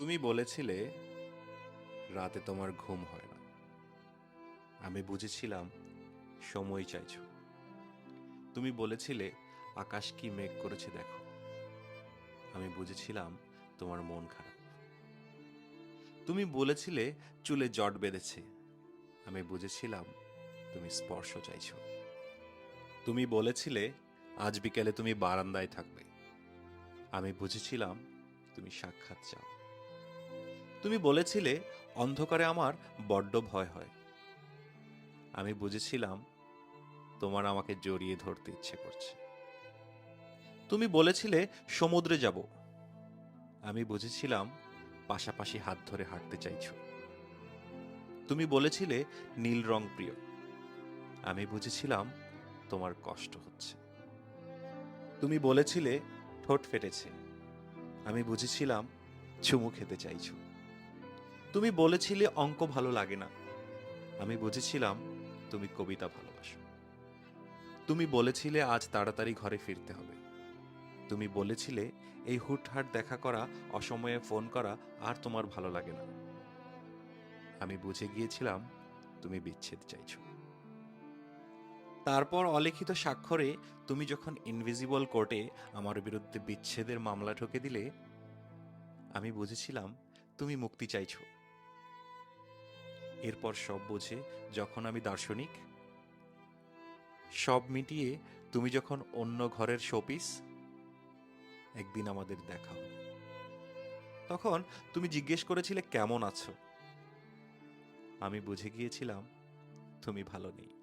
তুমি বলেছিলে, রাতে তোমার ঘুম হয় না। আমি বুঝেছিলাম সময় চাইছো। তুমি বলেছিলে, আকাশ কি মেঘ করেছে দেখো। আমি বুঝেছিলাম, তোমার মন খারাপ। তুমি বলেছিলে, চুলে জট বেঁধেছে। আমি বুঝেছিলাম, তুমি স্পর্শ চাইছো। তুমি বলেছিলে, আজ বিকেলে তুমি বারান্দায় থাকবে। আমি বুঝেছিলাম, তুমি সাক্ষাৎ চাও। তুমি বলেছিলে, অন্ধকারে আমার বড্ড ভয় হয়। আমি বুঝেছিলাম, তোমার আমাকে জড়িয়ে ধরতে ইচ্ছে করছে। তুমি বলেছিলে, সমুদ্রে যাব। আমি বুঝেছিলাম, পাশাপাশি হাত ধরে হাঁটতে চাইছ। তুমি বলেছিলে, নীল রং প্রিয়। আমি বুঝেছিলাম, তোমার কষ্ট হচ্ছে। তুমি বলেছিলে, ঠোঁট ফেটেছে। আমি বুঝেছিলাম, চুমু খেতে চাইছো। তুমি বলেছিলে অঙ্ক ভালো লাগে না। আমি বুঝেছিলাম তুমি কবিতা ভালোবাসো। তুমি বলেছিলে আজ তাড়াতাড়ি ঘরে ফিরতে হবে। তুমি বলেছিলে এই হুটহাট দেখা করা, অসময়ে ফোন করা আর তোমার ভালো লাগে না। আমি বুঝে গিয়েছিলাম তুমি বিচ্ছেদ চাইছো। তারপর অলিখিত স্বাক্ষরে তুমি যখন ইনভিজিবল কোর্টে আমার বিরুদ্ধে বিচ্ছেদের মামলা ঠকে দিলে, আমি বুঝেছিলাম তুমি মুক্তি চাইছো। এরপর সব বোঝে যখন আমি দার্শনিক? সব মিটিয়ে তুমি যখন অন্য ঘরের শোপিস? একদিন আমাদের দেখা তখন তুমি জিজ্ঞেস করেছিলে কেমন আছো? আমি বুঝে গিয়েছিলাম তুমি ভালো নেই।